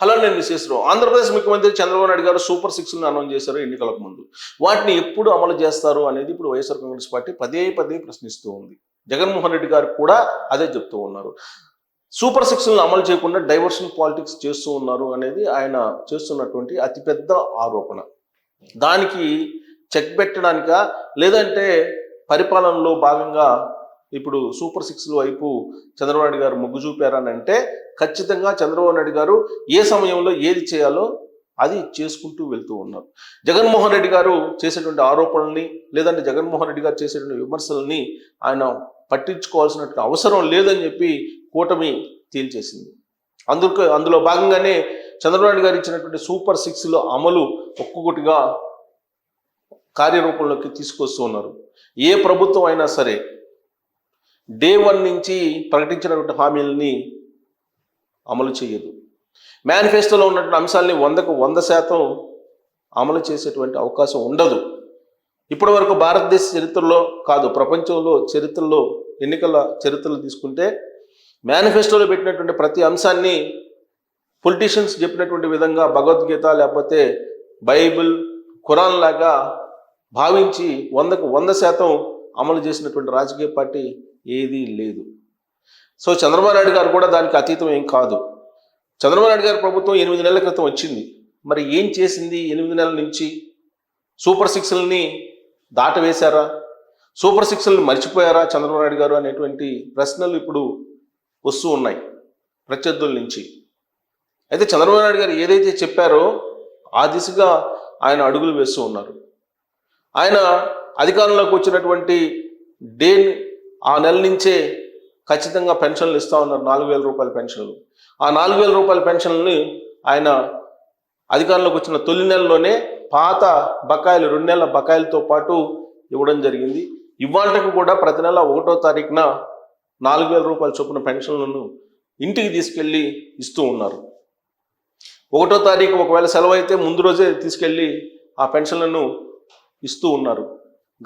Hello నేను విశేషరావు ఆంధ్రప్రదేశ్ ముఖ్యమంత్రి చంద్రబాబు నాయుడు గారు సూపర్ సిక్స్ను అనౌన్స్ చేశారు ఎన్నికలకు ముందు. వాటిని ఎప్పుడు అమలు చేస్తారు అనేది ఇప్పుడు వైఎస్ఆర్ కాంగ్రెస్ పార్టీ పదే పదే ప్రశ్నిస్తూ ఉంది. జగన్మోహన్ రెడ్డి గారు కూడా అదే చెప్తూ ఉన్నారు. సూపర్ సిక్స్లను అమలు చేయకుండా డైవర్షన్ పాలిటిక్స్ చేస్తూ ఉన్నారు అనేది ఆయన చేస్తున్నటువంటి అతిపెద్ద ఆరోపణ. దానికి చెక్ పెట్టడానిక లేదంటే పరిపాలనలో భాగంగా ఇప్పుడు సూపర్ సిక్స్ వైపు చంద్రబాబు నాయుడు గారు మొగ్గు చూపారని అంటే ఖచ్చితంగా చంద్రబాబు నాయుడు గారు ఏ సమయంలో ఏది చేయాలో అది చేసుకుంటూ వెళ్తూ ఉన్నారు. జగన్మోహన్ రెడ్డి గారు చేసేటువంటి ఆరోపణల్ని లేదంటే జగన్మోహన్ రెడ్డి గారు చేసేటువంటి విమర్శల్ని ఆయన పట్టించుకోవాల్సిన అవసరం లేదని చెప్పి కూటమి తేల్చేసింది. అందుకు అందులో భాగంగానే చంద్రబాబు నాయుడు గారు ఇచ్చినటువంటి సూపర్ సిక్స్లో అమలు ఒక్కొక్కటిగా కార్యరూపంలోకి తీసుకొస్తూ ఉన్నారు. ఏ ప్రభుత్వం అయినా సరే డే వన్ నుంచి ప్రకటించినటువంటి హామీలని అమలు చేయదు. మేనిఫెస్టోలో ఉన్నటువంటి అంశాలని వందకు వంద శాతం అమలు చేసేటువంటి అవకాశం ఉండదు. ఇప్పటి వరకు భారతదేశ చరిత్రలో కాదు ప్రపంచంలో చరిత్రలో ఎన్నికల చరిత్రలు తీసుకుంటే మేనిఫెస్టోలో పెట్టినటువంటి ప్రతి అంశాన్ని పొలిటీషియన్స్ చెప్పినటువంటి విధంగా భగవద్గీత లేకపోతే బైబిల్ ఖురాన్ లాగా భావించి వందకు వంద శాతం అమలు చేసినటువంటి రాజకీయ పార్టీ ఏదీ లేదు. సో చంద్రబాబు నాయుడు గారు కూడా దానికి అతీతం ఏం కాదు. చంద్రబాబు నాయుడు గారి ప్రభుత్వం ఎనిమిది నెలల క్రితం వచ్చింది. మరి ఏం చేసింది? ఎనిమిది నెలల నుంచి సూపర్ సిక్స్లని దాటవేశారా? సూపర్ సిక్స్ని మర్చిపోయారా చంద్రబాబు నాయుడు గారు అనేటువంటి ప్రశ్నలు ఇప్పుడు వస్తూ ఉన్నాయి ప్రత్యర్థుల నుంచి. అయితే చంద్రబాబు నాయుడు గారు ఏదైతే చెప్పారో ఆ దిశగా ఆయన అడుగులు వేస్తూ ఉన్నారు. ఆయన అధికారంలోకి వచ్చినటువంటి డేన్ ఆ నెల నుంచే ఖచ్చితంగా పెన్షన్లు ఇస్తా ఉన్నారు. నాలుగు వేల రూపాయల పెన్షన్లు. ఆ నాలుగు వేల రూపాయల పెన్షన్లని ఆయన అధికారంలోకి వచ్చిన తొలి నెలలోనే పాత బకాయిలు రెండు నెలల బకాయిలతో పాటు ఇవ్వడం జరిగింది. ఇవాళకు కూడా ప్రతి నెల ఒకటో తారీఖున నాలుగు వేల రూపాయల చొప్పున పెన్షన్లను ఇంటికి తీసుకెళ్ళి ఇస్తూ ఉన్నారు. ఒకటో తారీఖు ఒకవేళ సెలవు అయితే ముందు రోజే తీసుకెళ్ళి ఆ పెన్షన్లను ఇస్తూ ఉన్నారు.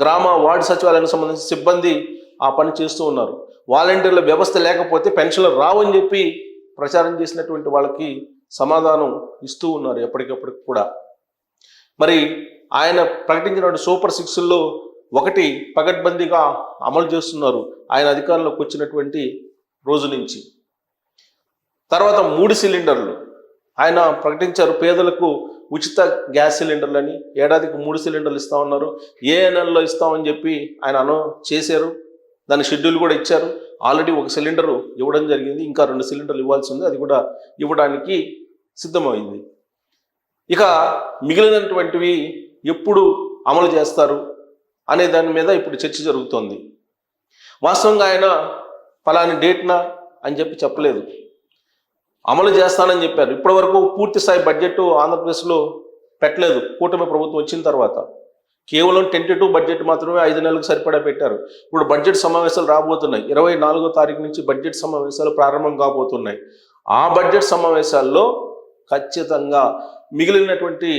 గ్రామ వార్డు సచివాలయానికి సంబంధించిన సిబ్బంది ఆ పని చేస్తూ ఉన్నారు. వాలంటీర్ల వ్యవస్థ లేకపోతే పెన్షన్లు రావని చెప్పి ప్రచారం చేసినటువంటి వాళ్ళకి సమాధానం ఇస్తూ ఉన్నారు ఎప్పటికప్పటికి కూడా. మరి ఆయన ప్రకటించినటువంటి సూపర్ సిక్స్లో ఒకటి పగడ్బందీగా అమలు చేస్తున్నారు. ఆయన అధికారంలోకి వచ్చినటువంటి రోజు నుంచి. తర్వాత మూడు సిలిండర్లు. ఆయన ప్రకటించారు పేదలకు ఉచిత గ్యాస్ సిలిండర్లని ఏడాదికి మూడు సిలిండర్లు ఇస్తా ఉన్నారు. ఏ నెలలో ఇస్తామని చెప్పి ఆయన అనౌ చేశారు. దాని షెడ్యూల్ కూడా ఇచ్చారు. ఆల్రెడీ ఒక సిలిండర్ ఇవ్వడం జరిగింది. ఇంకా రెండు సిలిండర్లు ఇవ్వాల్సి ఉంది. అది కూడా ఇవ్వడానికి సిద్ధమైంది. ఇక మిగిలినటువంటివి ఎప్పుడు అమలు చేస్తారు అనే దాని మీద ఇప్పుడు చర్చ జరుగుతోంది. వాస్తవంగా ఆయన ఫలాని డేట్నా అని చెప్పి చెప్పలేదు. అమలు చేస్తానని చెప్పారు. ఇప్పటి వరకు పూర్తి స్థాయి బడ్జెట్ ఆంధ్రప్రదేశ్లో పెట్టలేదు. కూటమి ప్రభుత్వం వచ్చిన తర్వాత కేవలం టెంటేటివ్ బడ్జెట్ మాత్రమే ఐదు నెలలకు సరిపడా పెట్టారు. ఇప్పుడు బడ్జెట్ సమావేశాలు రాబోతున్నాయి. ఇరవై నాలుగో తారీఖు నుంచి బడ్జెట్ సమావేశాలు ప్రారంభం కాబోతున్నాయి. ఆ బడ్జెట్ సమావేశాల్లో ఖచ్చితంగా మిగిలినటువంటి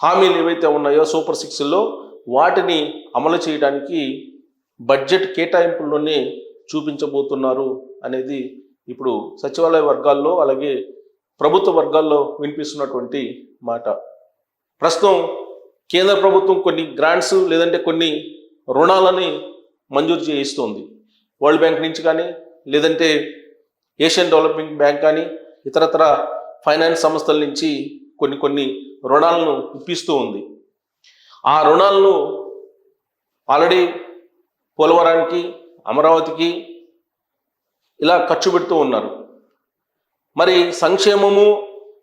హామీలు ఏవైతే ఉన్నాయో సూపర్ సిక్స్లో వాటిని అమలు చేయడానికి బడ్జెట్ కేటాయింపుల్లోనే చూపించబోతున్నారు అనేది ఇప్పుడు సచివాలయ వర్గాల్లో అలాగే ప్రభుత్వ వర్గాల్లో వినిపిస్తున్నటువంటి మాట. ప్రస్తుతం కేంద్ర ప్రభుత్వం కొన్ని గ్రాంట్స్ లేదంటే కొన్ని రుణాలని మంజూరు చేయిస్తుంది. వరల్డ్ బ్యాంక్ నుంచి కానీ లేదంటే ఏషియన్ డెవలప్మెంట్ బ్యాంక్ కానీ ఇతరతర ఫైనాన్స్ సంస్థల నుంచి కొన్ని కొన్ని రుణాలను ఇప్పిస్తూ ఉంది ఆ రుణాలను ఆల్రెడీ పోలవరానికి అమరావతికి ఇలా ఖర్చు పెడుతూ ఉన్నారు. మరి సంక్షేమము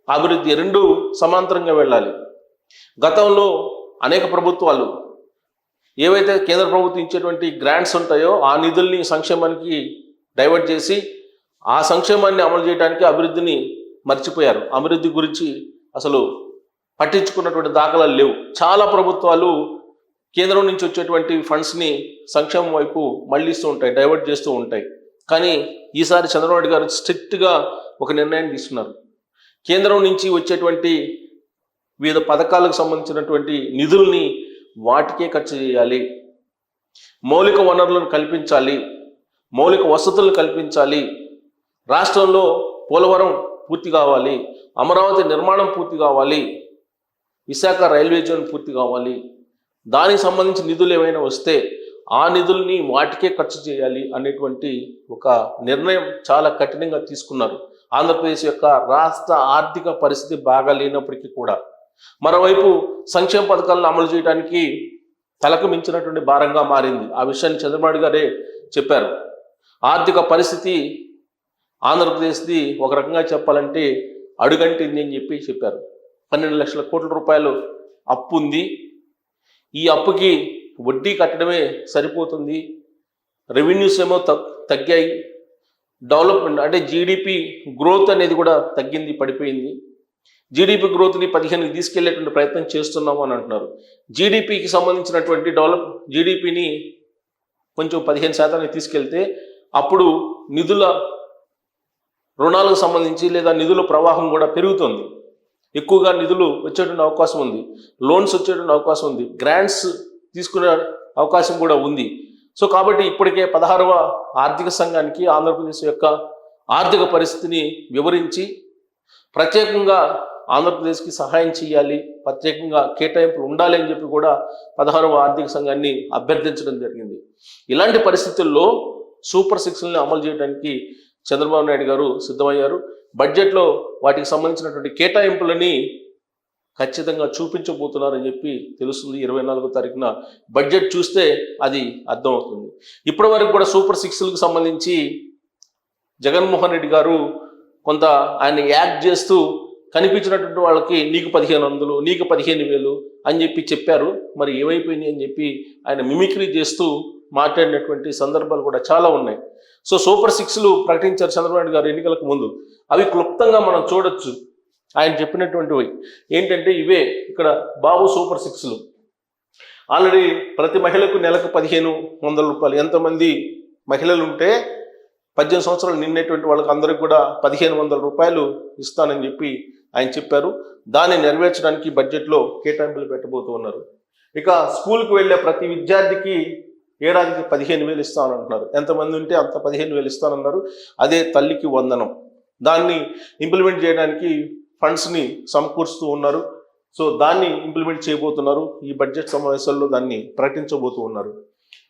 అభివృద్ధి రెండు సమాంతరంగా వెళ్ళాలి. గతంలో అనేక ప్రభుత్వాలు ఏవైతే కేంద్ర ప్రభుత్వం ఇచ్చేటువంటి గ్రాంట్స్ ఉంటాయో ఆ నిధుల్ని సంక్షేమానికి డైవర్ట్ చేసి ఆ సంక్షేమాన్ని అమలు చేయడానికి అభివృద్ధిని మర్చిపోయారు. అభివృద్ధి గురించి అసలు పట్టించుకున్నటువంటి దాఖలాలు లేవు. చాలా ప్రభుత్వాలు కేంద్రం నుంచి వచ్చేటువంటి ఫండ్స్ని సంక్షేమం వైపు మళ్ళిస్తూ ఉంటాయి డైవర్ట్ చేస్తూ ఉంటాయి. కానీ ఈసారి చంద్రబాబు గారు స్ట్రిక్ట్గా ఒక నిర్ణయం తీసుకున్నారు. కేంద్రం నుంచి వచ్చేటువంటి వివిధ పథకాలకు సంబంధించినటువంటి నిధుల్ని వాటికే ఖర్చు చేయాలి. మౌలిక వనరులను కల్పించాలి. మౌలిక వసతులను కల్పించాలి. రాష్ట్రంలో పోలవరం పూర్తి కావాలి. అమరావతి నిర్మాణం పూర్తి కావాలి. విశాఖ రైల్వే జోన్ పూర్తి కావాలి. దానికి సంబంధించి నిధులు ఏమైనా వస్తే ఆ నిధుల్ని వాటికే ఖర్చు చేయాలి అనేటువంటి ఒక నిర్ణయం చాలా కఠినంగా తీసుకున్నారు. ఆంధ్రప్రదేశ్ యొక్క రాష్ట్ర ఆర్థిక పరిస్థితి బాగా లేనప్పటికీ కూడా. మరోవైపు సంక్షేమ పథకాలను అమలు చేయడానికి తలకు మించినటువంటి భారంగా మారింది. ఆ విషయాన్ని చంద్రబాబు గారే చెప్పారు. ఆర్థిక పరిస్థితి ఆంధ్రప్రదేశ్ది ఒక రకంగా చెప్పాలంటే అడుగంటింది అని చెప్పి చెప్పారు. పన్నెండు లక్షల కోట్ల రూపాయలు అప్పు ఉంది ఈ అప్పుకి వడ్డీ కట్టడమే సరిపోతుంది. రెవెన్యూస్ ఏమో తగ్- తగ్గాయి. డెవలప్మెంట్ అంటే జీడిపి గ్రోత్ అనేది కూడా తగ్గింది పడిపోయింది. జీడిపి గ్రోత్ని పదిహేనుకి తీసుకెళ్ళేటువంటి ప్రయత్నం చేస్తున్నాము అని అంటున్నారు. జీడిపికి సంబంధించినటువంటి డెవలప్ జీడిపిని కొంచెం పదిహేను శాతానికి తీసుకెళ్తే అప్పుడు నిధుల రుణాలకు సంబంధించి లేదా నిధుల ప్రవాహం కూడా పెరుగుతుంది. ఎక్కువగా నిధులు వచ్చేటువంటి అవకాశం ఉంది. లోన్స్ వచ్చేటువంటి అవకాశం ఉంది. గ్రాంట్స్ తీసుకునే అవకాశం కూడా ఉంది. సో కాబట్టి ఇప్పటికే పదహారవ ఆర్థిక సంఘానికి ఆంధ్రప్రదేశ్ యొక్క ఆర్థిక పరిస్థితిని వివరించి ప్రత్యేకంగా ఆంధ్రప్రదేశ్కి సహాయం చేయాలి ప్రత్యేకంగా కేటాయింపులు ఉండాలి అని చెప్పి కూడా పదహారవ ఆర్థిక సంఘాన్ని అభ్యర్థించడం జరిగింది. ఇలాంటి పరిస్థితుల్లో సూపర్ సిక్స్ని అమలు చేయడానికి చంద్రబాబు నాయుడు గారు సిద్ధమయ్యారు. బడ్జెట్లో వాటికి సంబంధించినటువంటి కేటాయింపులని ఖచ్చితంగా చూపించబోతున్నారని చెప్పి తెలుస్తుంది. ఇరవై నాలుగో తారీఖున బడ్జెట్ చూస్తే అది అర్థమవుతుంది. ఇప్పటి వరకు కూడా సూపర్ సిక్స్లకు సంబంధించి జగన్మోహన్ రెడ్డి గారు కొంత ఆయన యాక్ట్ చేస్తూ కనిపించినటువంటి వాళ్ళకి నీకు పదిహేను వందలు నీకు పదిహేను వేలు అని చెప్పి చెప్పారు. మరి ఏమైపోయింది అని చెప్పి ఆయన మిమిక్రీ చేస్తూ మాట్లాడినటువంటి సందర్భాలు కూడా చాలా ఉన్నాయి. సో సూపర్ సిక్స్లు ప్రకటించారు చంద్రబాబు నాయుడు గారు ఎన్నికలకు ముందు. అవి క్లుప్తంగా మనం చూడొచ్చు. ఆయన చెప్పినటువంటివి. ఏంటంటే ఇవే ఇక్కడ బాబు సూపర్ సిక్స్లు. ఆల్రెడీ ప్రతి మహిళకు నెలకు పదిహేను వందల రూపాయలు. ఎంతమంది మహిళలు ఉంటే పద్దెనిమిది సంవత్సరాలు నిండేటువంటి వాళ్ళకి అందరికి కూడా పదిహేను వందల రూపాయలు ఇస్తానని చెప్పి ఆయన చెప్పారు. దాన్ని నెరవేర్చడానికి బడ్జెట్లో కేటాయింపులు పెట్టబోతూ ఉన్నారు. ఇక స్కూల్కి వెళ్ళే ప్రతి విద్యార్థికి ఏడాదికి పదిహేను వేలు ఇస్తానంటున్నారు. ఎంతమంది ఉంటే అంత పదిహేను వేలు ఇస్తానన్నారు. అదే తల్లికి వందనం. దాన్ని ఇంప్లిమెంట్ చేయడానికి ఫండ్స్ని సమకూరుస్తూ ఉన్నారు. సో దాన్ని ఇంప్లిమెంట్ చేయబోతున్నారు. ఈ బడ్జెట్ సమావేశాల్లో దాన్ని ప్రకటించబోతూ ఉన్నారు.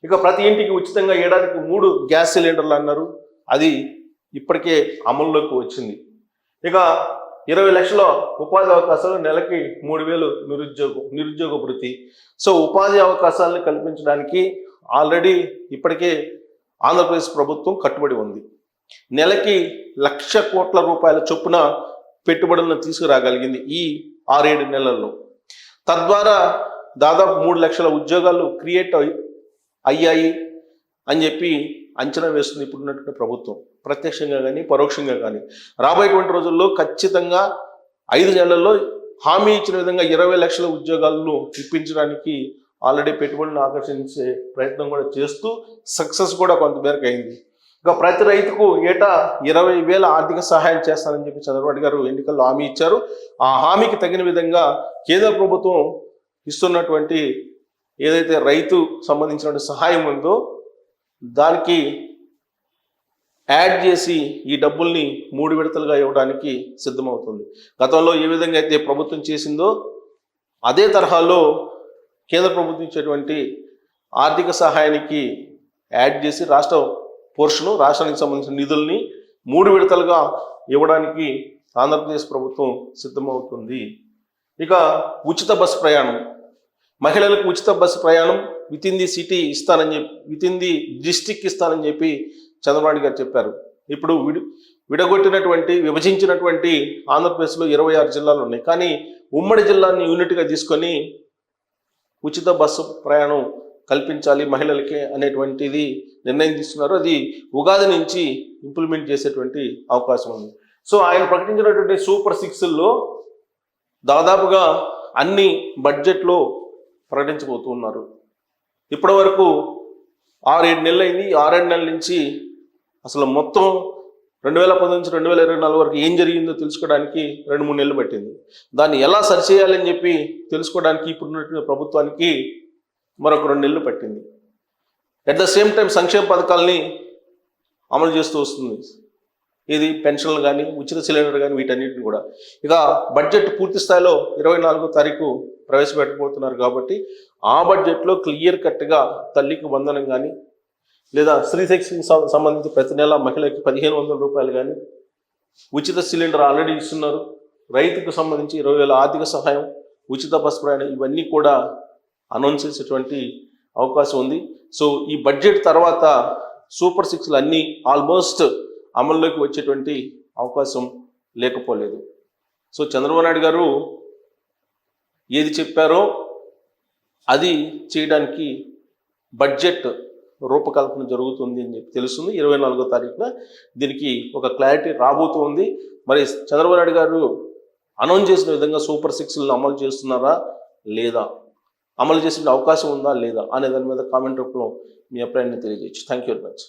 ఇక ప్రతి ఇంటికి ఉచితంగా ఏడాదికి మూడు గ్యాస్ సిలిండర్లు అన్నారు. అది ఇప్పటికే అమల్లోకి వచ్చింది. ఇక ఇరవై లక్షల ఉపాధి అవకాశాలు నెలకి మూడు వేలు నిరుద్యోగ నిరుద్యోగ వృత్తి. సో ఉపాధి అవకాశాలను కల్పించడానికి ఆల్రెడీ ఇప్పటికే ఆంధ్రప్రదేశ్ ప్రభుత్వం కట్టుబడి ఉంది. నెలకి లక్ష కోట్ల రూపాయల చొప్పున పెట్టుబడులను తీసుకురాగలిగింది ఈ ఆరేడు నెలల్లో. తద్వారా దాదాపు మూడు లక్షల ఉద్యోగాలు క్రియేట్ అయ్యి- అయ్యాయి అని చెప్పి అంచనా వేస్తుంది ఇప్పుడున్నటువంటి ప్రభుత్వం. ప్రత్యక్షంగా కానీ పరోక్షంగా కానీ రాబోయేటువంటి రోజుల్లో ఖచ్చితంగా ఐదు నెలల్లో హామీ ఇచ్చిన విధంగా ఇరవై లక్షల ఉద్యోగాలను ఇప్పించడానికి ఆల్రెడీ పెట్టుబడులను ఆకర్షించే ప్రయత్నం కూడా చేస్తూ సక్సెస్ కూడా కొంతమేరకు అయింది. ఇక ప్రతి రైతుకు ఏటా ఇరవై వేల ఆర్థిక సహాయం చేస్తానని చెప్పి చంద్రబాబు గారు ఎన్నికల్లో హామీ ఇచ్చారు. ఆ హామీకి తగిన విధంగా కేంద్ర ప్రభుత్వం ఇస్తున్నటువంటి ఏదైతే రైతు సంబంధించినటువంటి సహాయం ఉందో దానికి యాడ్ చేసి ఈ డబ్బుల్ని మూడు విడతలుగా ఇవ్వడానికి సిద్ధమవుతుంది. గతంలో ఏ విధంగా అయితే ప్రభుత్వం చేసిందో అదే తరహాలో కేంద్ర ప్రభుత్వం ఇచ్చేటువంటి ఆర్థిక సహాయానికి యాడ్ చేసి రాష్ట్ర పోర్షను రాష్ట్రానికి సంబంధించిన నిధుల్ని మూడు విడతలుగా ఇవ్వడానికి ఆంధ్రప్రదేశ్ ప్రభుత్వం సిద్ధమవుతుంది. ఇక ఉచిత బస్సు ప్రయాణం. మహిళలకు ఉచిత బస్సు ప్రయాణం విత్ ఇన్ ది సిటీ ఇస్తానని చెప్పి విత్ ఇన్ ది డిస్టిక్ ఇస్తానని చెప్పి చంద్రబాబు గారు చెప్పారు. ఇప్పుడు విడి విడగొట్టినటువంటి విభజించినటువంటి ఆంధ్రప్రదేశ్లో ఇరవై ఆరు జిల్లాలు ఉన్నాయి. కానీ ఉమ్మడి జిల్లాని యూనిట్గా తీసుకొని ఉచిత బస్సు ప్రయాణం కల్పించాలి మహిళలకి అనేటువంటిది నిర్ణయం తీసుకున్నారు. అది ఉగాది నుంచి ఇంప్లిమెంట్ చేసేటువంటి అవకాశం ఉంది. సో ఆయన ప్రకటించినటువంటి సూపర్ సిక్స్ల్లో దాదాపుగా అన్ని బడ్జెట్లో ప్రకటించబోతున్నారు ఇప్పటి వరకు ఆరేడు నెలలు అయింది ఈ ఆరేడు నెలల నుంచి అసలు మొత్తం రెండు వేల పది నుంచి రెండు వేల ఇరవై నాలుగు వరకు ఏం జరిగిందో తెలుసుకోవడానికి రెండు మూడు నెలలు పట్టింది. దాన్ని ఎలా సరిచేయాలని చెప్పి తెలుసుకోవడానికి ఇప్పుడున్నటువంటి ప్రభుత్వానికి మరొక రెండు నెలలు పట్టింది. అట్ ద సేమ్ టైం సంక్షేమ పథకాలని అమలు చేస్తూ వస్తుంది. ఇది పెన్షన్లు కానీ ఉచిత సిలిండర్ కానీ వీటన్నిటిని కూడా. ఇక బడ్జెట్ పూర్తి స్థాయిలో ఇరవై నాలుగో తారీఖు ప్రవేశపెట్టబోతున్నారు కాబట్టి ఆ బడ్జెట్లో క్లియర్ కట్గా తల్లికి వందనం కానీ లేదా స్త్రీ శక్తికి సంబంధించి ప్రతి నెల మహిళకి పదిహేను వందల రూపాయలు కానీ ఉచిత సిలిండర్ ఆల్రెడీ ఇస్తున్నారు. రైతుకు సంబంధించి ఇరవై వేల ఆర్థిక సహాయం ఉచిత బస్ ప్రయాణం ఇవన్నీ కూడా అనౌన్స్ చేసేటువంటి అవకాశం ఉంది. సో ఈ బడ్జెట్ తర్వాత సూపర్ సిక్స్లు అన్నీ ఆల్మోస్ట్ అమల్లోకి వచ్చేటువంటి అవకాశం లేకపోలేదు. సో చంద్రబాబు నాయుడు గారు ఏది చెప్పారో అది చేయడానికి బడ్జెట్ రూపకల్పన జరుగుతుంది అని చెప్పి తెలుస్తుంది. ఇరవై నాలుగో తారీఖున దీనికి ఒక క్లారిటీ రాబోతుంది. మరి చంద్రబాబు నాయుడు గారు అనౌన్స్ చేసిన విధంగా సూపర్ సిక్స్లను అమలు చేస్తున్నారా లేదా అమలు చేసే అవకాశం ఉందా లేదా అనే దాని మీద కామెంట్ రూపంలో మీ అభిప్రాయాన్ని తెలియజేయచ్చు. Thank you very much